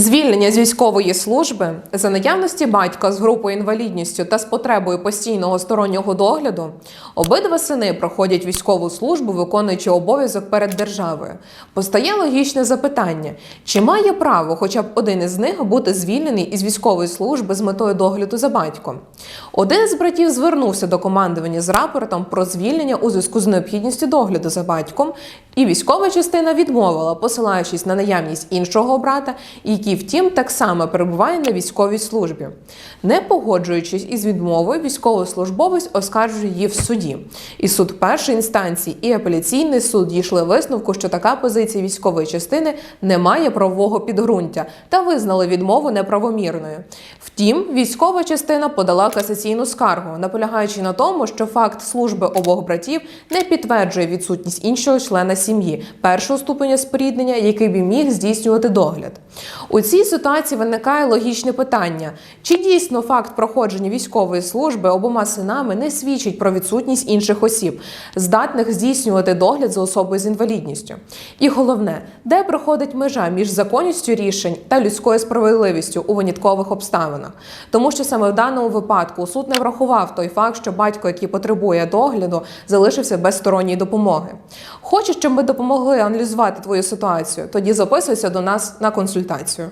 Звільнення з військової служби за наявності батька з групою інвалідністю та з потребою постійного стороннього догляду обидва сини проходять військову службу, виконуючи обов'язок перед державою. Постає логічне запитання: чи має право хоча б один із них бути звільнений із військової служби з метою догляду за батьком? Один з братів звернувся до командування з рапортом про звільнення у зв'язку з необхідністю догляду за батьком, і військова частина відмовила, посилаючись на наявність іншого брата, який, втім, так само перебуває на військовій службі. Не погоджуючись із відмовою, військовослужбовець оскаржує її в суді. І суд першої інстанції і апеляційний суд дійшли висновку, що така позиція військової частини не має правового підґрунтя та визнали відмову неправомірною. Втім, військова частина подала касаційну скаргу, наполягаючи на тому, що факт служби обох братів не підтверджує відсутність іншого члена сім'ї першого ступеня споріднення, який би міг здійснювати догляд. У цій ситуації виникає логічне питання: чи дійсно факт проходження військової служби обома синами не свідчить про відсутність інших осіб, здатних здійснювати догляд за особою з інвалідністю? І головне, де проходить межа між законністю рішень та людською справедливістю у виняткових обставинах? Тому що саме в даному випадку суд не врахував той факт, що батько, який потребує догляду, залишився без сторонньої допомоги. Хочеш, щоб ми допомогли аналізувати твою ситуацію? Тоді записуйся до нас на консультацію.